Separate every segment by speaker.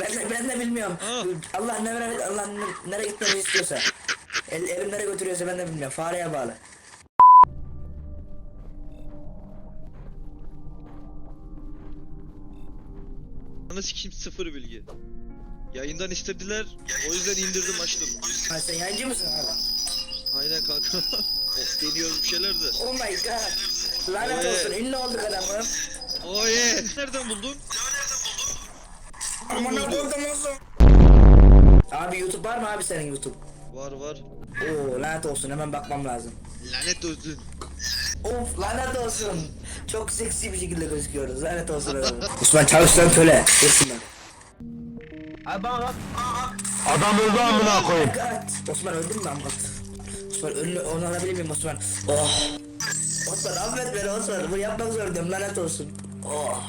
Speaker 1: Ben de, ben de bilmiyorum.
Speaker 2: Aa.
Speaker 1: Allah nereye Allah ne- nereye gitmemi istiyorsa. El, evim nereye götürüyorsa ben de bilmiyorum. Fareye bağlı.
Speaker 2: Bana sikeyim sıfır bilgi. Yayından istediler. O yüzden indirdim açtım.
Speaker 1: Ha sen yayıncı mısın abi?
Speaker 2: Aynen kanka. of deniyoruz bir şeyler de.
Speaker 1: Oh my god. Lanet
Speaker 2: Evet.
Speaker 1: olsun ünlü olduk adamım.
Speaker 2: Oye. Nereden buldun?
Speaker 1: Aman ne buldum olsun. Abi YouTube var mı abi senin YouTube?
Speaker 2: Var var.
Speaker 1: Oo lanet olsun hemen bakmam lazım.
Speaker 2: Lanet olsun.
Speaker 1: Of lanet olsun. Çok seksi bir şekilde gözüküyoruz. Lanet olsun adamım. Osman çalıştan köle. Dursunlar.
Speaker 3: Abi bana bak.
Speaker 4: Adam öldü amına koyayım.
Speaker 1: God. Osman öldün mü amkat? Osman ölü onu alabilir miyim Osman? Oh. Osman affet beni Osman. Bunu yapmak zorundayım lanet olsun. Oh.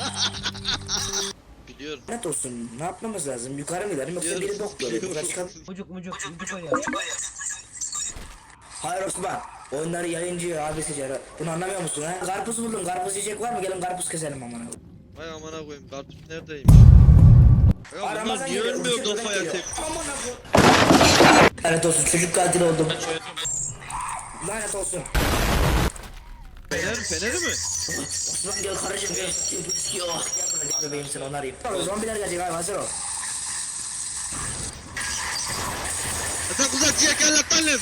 Speaker 2: Biliyorum.
Speaker 1: Lanet olsun. Ne yapmamız lazım? Yukarı mı gidelim yoksa biri bok görüyor. Yukarı çıkalım.
Speaker 3: Mucuk mucuk mucuk oynuyor.
Speaker 1: Hayır Osman. Onları yayıncı abisi Cera. Bunu anlamıyor musun ha? Karpuz buldum. Karpuz yiyecek var mı? Gelin karpuz keselim amına.
Speaker 2: Vay amına koyayım. Karpuz neredeymiş? Ya bunlar niye
Speaker 1: geliyor,
Speaker 2: ölmüyor
Speaker 1: Ramazan
Speaker 2: kafaya
Speaker 1: geliyor.
Speaker 2: tek?
Speaker 1: Amına koyayım. Lanet olsun çocuk katili oldum. Lanet olsun.
Speaker 2: Fener, feneri mi?
Speaker 1: Osman gel karıcığım gel. Gel gel oh. Gel buraya gel bebeğim sen onu arayayım. Zombiler gelecek abi hazır ol.
Speaker 2: Atak uzak yakala talep.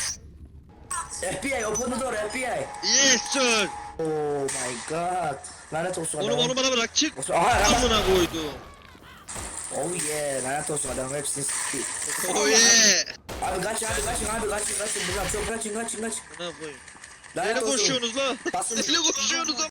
Speaker 1: FBI open the door FBI.
Speaker 2: Yes sir.
Speaker 1: Oh my god. Lanet olsun
Speaker 2: Onu onu bana bırak çık.
Speaker 1: Osman aha Ramazan.
Speaker 2: Amına koydum.
Speaker 1: Oh yeah lanet olsun adam hepsini sikti.
Speaker 2: Oh yeah.
Speaker 1: Abi kaç abi kaçın abi kaçın kaçın buradan çok kaçın kaçın kaçın.
Speaker 2: Koyayım.
Speaker 1: Lanet
Speaker 2: Nereye
Speaker 1: olsun.
Speaker 2: koşuyorsunuz la?
Speaker 1: Basın.
Speaker 2: Nereye koşuyorsunuz